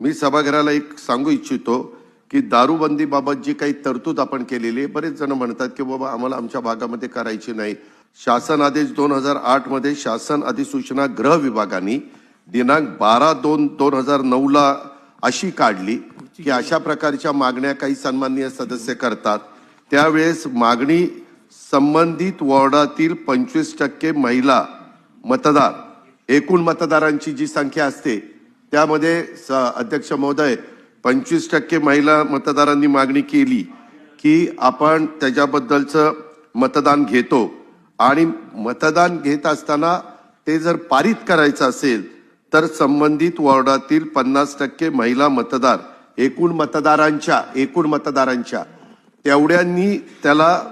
मी सभागृहाला एक सांगू इच्छितो की दारूबंदीबाबत जी काही तरतूद आपण केलेली आहे बरेच जण म्हणतात की बाबा आम्हाला आमच्या भागामध्ये करायची नाही. शासन आदेश दोन हजार आठमध्ये शासन अधिसूचना गृह विभागाने दिनांक बारा दोन दोन हजार नऊला अशी काढली की अशा प्रकारच्या मागण्या काही सन्माननीय सदस्य करतात. त्यावेळेस मागणी संबंधित वॉर्डातील पंचवीस टक्के महिला मतदार एकूण मतदारांची जी संख्या असते त्यामध्ये स- अध्यक्ष महोदय पंचवीस टक्के महिला मतदारांनी मागणी केली की आपण त्याच्याबद्दलचं मतदान घेतो. आणि मतदान घेत असताना ते जर पारित करायचं असेल तर संबंधित वॉर्डातील पन्नास टक्के महिला मतदार एकूण मतदारांच्या एकूण मतदारांच्या तेवढ्यांनी त्याला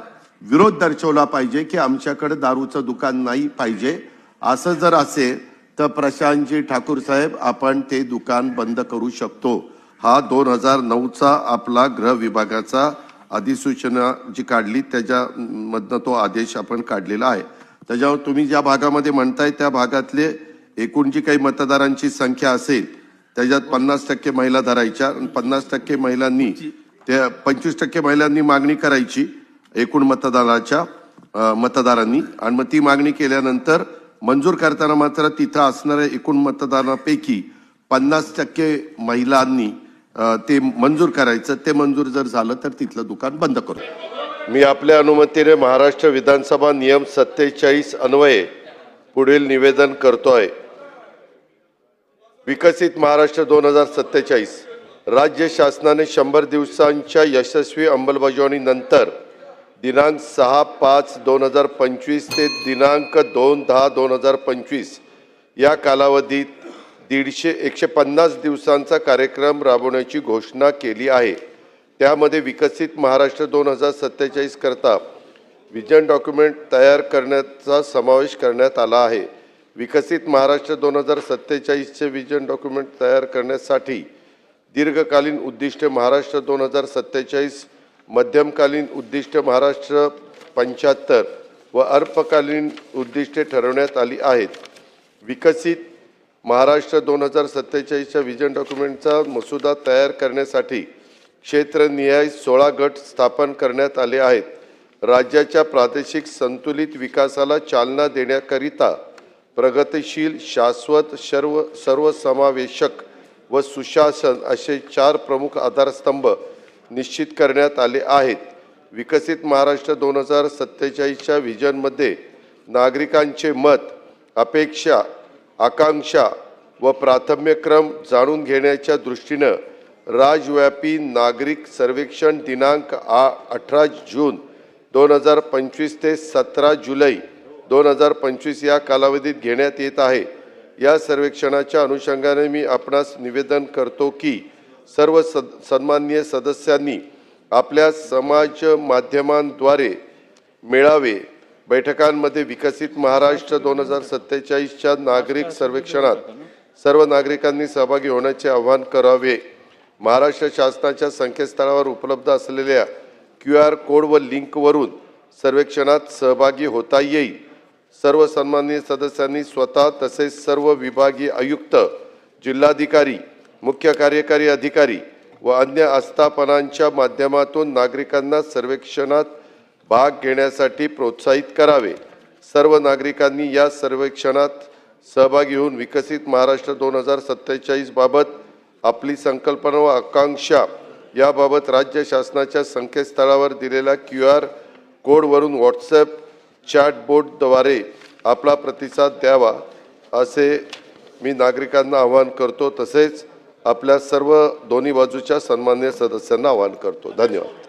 विरोध दर्शवला पाहिजे की आमच्याकडे दारूचं दुकान नाही पाहिजे. असं जर असेल तर प्रशांतजी ठाकूर साहेब आपण ते दुकान बंद करू शकतो. हा दोन हजार नऊचा आपला गृह विभागाचा अधिसूचना जी काढली त्याच्यामधनं तो आदेश आपण काढलेला आहे. त्याच्यावर तुम्ही ज्या भागामध्ये म्हणताय त्या भागातले एकूण जी काही मतदारांची संख्या असेल त्याच्यात पन्नास टक्के महिला धरायच्या आणि पन्नास टक्के महिलांनी त्या पंचवीस टक्के महिलांनी मागणी करायची एकूण मतदाराच्या मतदारांनी. आणि मग ती मागणी केल्यानंतर मंजूर करताना मात्र तिथं असणाऱ्या एकूण मतदानापैकी पन्नास टक्के महिलांनी ते मंजूर करायचं. ते मंजूर जर झालं तर तिथलं दुकान बंद करू. मी आपल्या अनुमतीने महाराष्ट्र विधानसभा नियम सत्तेचाळीस अन्वये पुढील निवेदन करतोय. विकसित महाराष्ट्र दोन हजार सत्तेचाळीस. राज्य शासनाने शंभर दिवसांच्या यशस्वी अंमलबजावणीनंतर दिनांक सहा पाच दोन हजार पंचवीस ते दिनांक दोन दहा दोन हजार पंचवीस. या कालावधीत दीडशे एकशे पन्नास दिवसांचा कार्यक्रम राबवण्याची घोषणा केली आहे. त्यामध्ये विकसित महाराष्ट्र दोन हजार सत्तेचाळीस करता विजन डॉक्युमेंट तयार करण्याचा समावेश करण्यात आला आहे. विकसित महाराष्ट्र दोन हजार सत्तेचाळीसचे विजन डॉक्युमेंट तयार करण्यासाठी दीर्घकालीन उद्दिष्टे महाराष्ट्र दोन हजार सत्तेचाळीस मध्यमकालीन उद्दिष्ट महाराष्ट्र पंच्याहत्तर व अल्पकालीन उद्दिष्टे ठरवण्यात आली आहेत. विकसित महाराष्ट्र दोन हजार सत्तेचाळीसच्या विजन डॉक्युमेंटचा मसुदा तयार करण्यासाठी क्षेत्रनिहाय सोळा गट स्थापन करण्यात आले आहेत. राज्याच्या प्रादेशिक संतुलित विकासाला चालना देण्याकरिता प्रगतिशील शाश्वत सर्व सर्वसमावेशक व सुशासन असे चार प्रमुख आधारस्तंभ निश्चित करण्यात आले आहेत. विकसित महाराष्ट्र दोन हजार सत्तेचाळीसच्या व्हिजनमध्ये नागरिकांचे मत अपेक्षा आकांक्षा व प्राथम्यक्रम जाणून घेण्याच्या दृष्टीनं राजव्यापी नागरिक सर्वेक्षण दिनांक आ अठरा जून दोन हजार पंचवीस ते सतरा जुलै दोन हजार पंचवीस या कालावधीत घेण्यात येत आहे. या सर्वेक्षणाच्या अनुषंगाने मी आपणास निवेदन करतो की सर्व सद सन्माननीय सदस्यांनी आपल्या समाज माध्यमांद्वारे मेळावे बैठकांमध्ये विकसित महाराष्ट्र दोन हजार सत्तेचाळीसच्या नागरिक सर्वेक्षणात सर्व नागरिकांनी सहभागी होण्याचे आवाहन करावे. महाराष्ट्र शासनाच्या संकेतस्थळावर उपलब्ध असलेल्या क्यू आर कोड व लिंकवरून सर्वेक्षणात सहभागी होता येईल. सर्व सन्माननीय सदस्यांनी स्वतः तसेच सर्व विभागीय आयुक्त जिल्हाधिकारी मुख्य कार्यकारी अधिकारी व अन्य आस्थापनांच्या माध्यमातून नागरिकांना सर्वेक्षणात भाग घेण्यासाठी प्रोत्साहित करावे. सर्व नागरिकांनी या सर्वेक्षणात सहभागी होऊन विकसित महाराष्ट्र दोन हजार सत्तेचाळीसबाबत आपली संकल्पना व आकांक्षा याबाबत राज्य शासनाच्या संकेतस्थळावर दिलेल्या क्यू आर कोडवरून व्हॉट्सॲप चॅटबोटद्वारे आपला प्रतिसाद द्यावा असे मी नागरिकांना आवाहन करतो. तसेच आपल्या सर्व दोन्ही बाजूच्या सन्मान्य सदस्यांना आवाहन करतो. धन्यवाद.